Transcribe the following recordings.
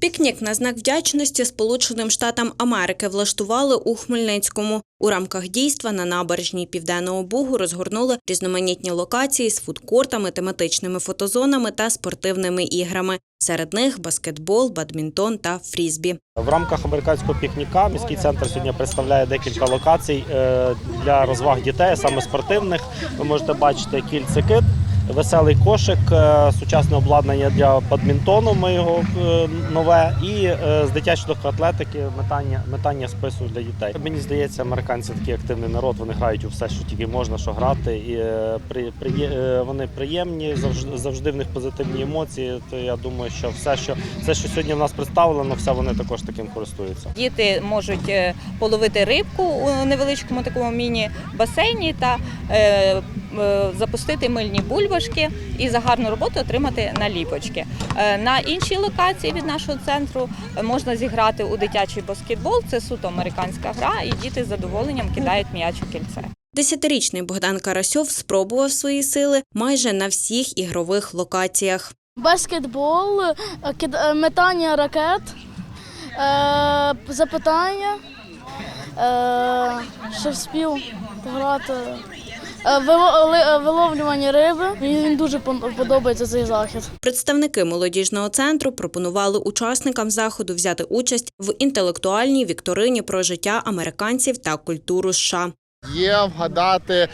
Пікнік на знак вдячності Сполученим Штатам Америки влаштували у Хмельницькому. У рамках дійства на набережній Південного Бугу розгорнули різноманітні локації з фудкортами, тематичними фотозонами та спортивними іграми. Серед них баскетбол, бадмінтон та фрізбі. В рамках американського пікніка міський центр сьогодні представляє декілька локацій е, для розваг дітей, саме спортивних. Ви можете бачити кільце-кит, веселий кошик, е, сучасне обладнання для бадмінтону. Ми його е, нове, і е, з дитячої атлетики метання, метання спису для дітей. Мені здається, американці такий активний народ. Вони грають у все, що тільки можна, що грати. І при, е, вони приємні, завжди, завжди в них позитивні емоції. То я думаю, що все, що все, що сьогодні в нас представлено, все вони також таким користуються. Діти можуть половити рибку у невеличкому такому міні-басейні та запустити мильні бульбашки і за гарну роботу отримати наліпочки. Е, На іншій локації від нашого центру е, можна зіграти у дитячий баскетбол. Це суто американська гра, і діти з задоволенням кидають м'яч у кільце. Десятирічний Богдан Карасьов спробував свої сили майже на всіх ігрових локаціях. Баскетбол, е, е, метання ракет, е, запитання, е, ще вспів грати. Е, е, Виловлювання риби. Мені він дуже подобається цей захід. Представники молодіжного центру пропонували учасникам заходу взяти участь в інтелектуальній вікторині про життя американців та культуру США. Є вгадати е,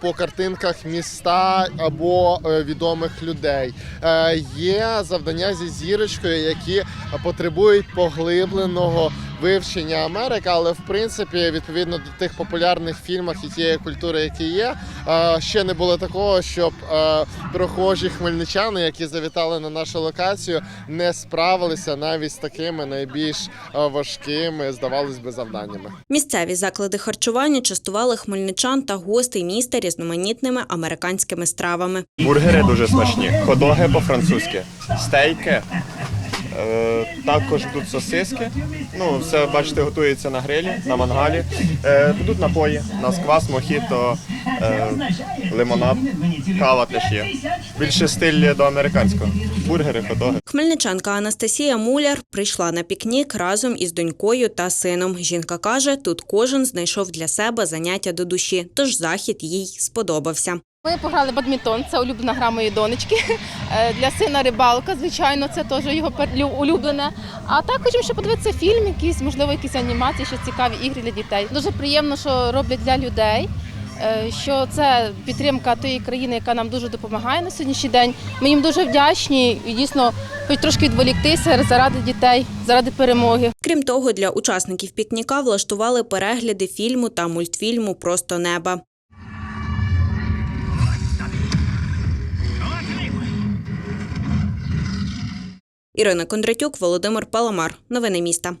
по картинках міста або е, відомих людей. Е, є завдання зі зірочкою, які потребують поглибленого вивчення Америки, але в принципі, відповідно до тих популярних фільмах і тієї культури, які є, е, ще не було такого, щоб е, прохожі хмельничани, які завітали на нашу локацію, не справилися навіть з такими найбільш е, важкими, здавалось би, завданнями. Місцеві заклади харчування частували хмельничан та гостей міста різноманітними американськими стравами. Бургери дуже смачні, ходоги по-французьки, стейки. Е, також тут сосиски. Ну, все, бачите, готується на грилі, на мангалі. Е, тут напої, у нас квас, мохіто, е, лимонад, кава теж є. Більше стиль до американського. Бургери, ходоги. Хмельничанка Анастасія Муляр прийшла на пікнік разом із донькою та сином. Жінка каже, тут кожен знайшов для себе заняття до душі, тож захід їй сподобався. Ми пограли бадмінтон, це улюблена гра моєї донечки. Е, Для сина рибалка, звичайно, це теж його улюблене. А так хочемо ще подивитися фільм, якийсь, можливо, якісь анімації, ще цікаві ігри для дітей. Дуже приємно, що роблять для людей. е, Що це підтримка тієї країни, яка нам дуже допомагає на сьогоднішній день. Ми їм дуже вдячні і дійсно хоч трошки відволіктися заради дітей, заради перемоги. Крім того, для учасників пікніка влаштували перегляди фільму та мультфільму Просто неба. Ірина Кондратюк, Володимир Паламар. Новини міста.